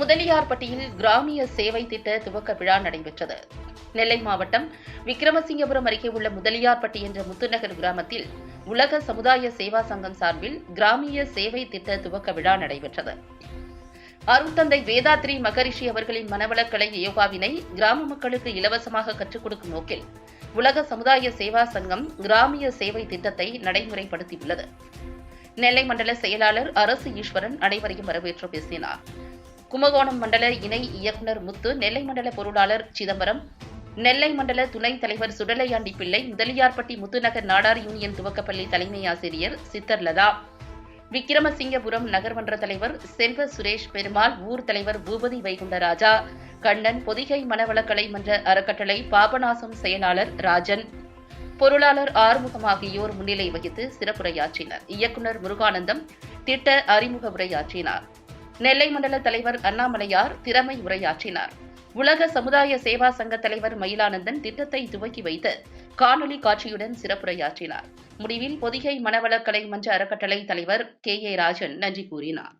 முதலியார்பட்டியில் கிராமிய சேவை திட்ட துவக்க விழா நடைபெற்றது. நெல்லை மாவட்டம் விக்கிரமசிங்கபுரம் அருகே உள்ள முதலியார்பட்டி என்ற முத்துநகர் கிராமத்தில் உலக சமுதாய சேவா சங்கம் சார்பில் கிராமிய சேவை திட்ட துவக்க விழா நடைபெற்றது. அருள்தந்தை வேதாத்ரி மகரிஷி அவர்களின் மனவளக்கலை யோகாவினை கிராம மக்களுக்கு இலவசமாக கற்றுக் கொடுக்கும் நோக்கில் உலக சமுதாய சேவா சங்கம் கிராமிய சேவை திட்டத்தை நடைமுறைப்படுத்தியுள்ளது. நெல்லை மண்டல செயலாளர் அரசு ஈஸ்வரன் அனைவரையும் வரவேற்று பேசினார். கும்பகோணம் மண்டல இணை இயக்குநர் முத்து நெல்லை மண்டல பொருளாளர் சிதம்பரம் நெல்லை மண்டல துணைத் தலைவர் சுடலையாண்டி பிள்ளை முதலியார்பட்டி முத்துநகர் நாடார் யூனியன் துவக்கப்பள்ளி தலைமை ஆசிரியர் சித்தர்லதா விக்கிரமசிங்கபுரம் நகர்மன்ற தலைவர் செல்வ சுரேஷ் பெருமாள் ஊர் தலைவர் பூபதி வைகுண்டராஜா கண்ணன் பொதிகை மனவளக்கலை மன்ற அறக்கட்டளை பாபநாசம் செயலாளர் ராஜன். பொருளாளர் ஆறுமுகம் ஆகியோர் முன்னிலை வகித்து சிறப்புரையாற்றினர். இயக்குநர் முருகானந்தம் திட்ட அறிமுக உரையாற்றினார். நெல்லை மண்டல தலைவர் அண்ணாமலையார் திறமை உரையாற்றினார். உலக சமுதாய சேவா சங்க தலைவர் மயிலானந்தன் திட்டத்தை துவக்கி வைத்து காணொலி காட்சியுடன் சிறப்புரையாற்றினார். முடிவில் பொதிகை மனவளக்கலை மன்ற அறக்கட்டளை தலைவர் கே ஏ ராஜன் நன்றி கூறினார்.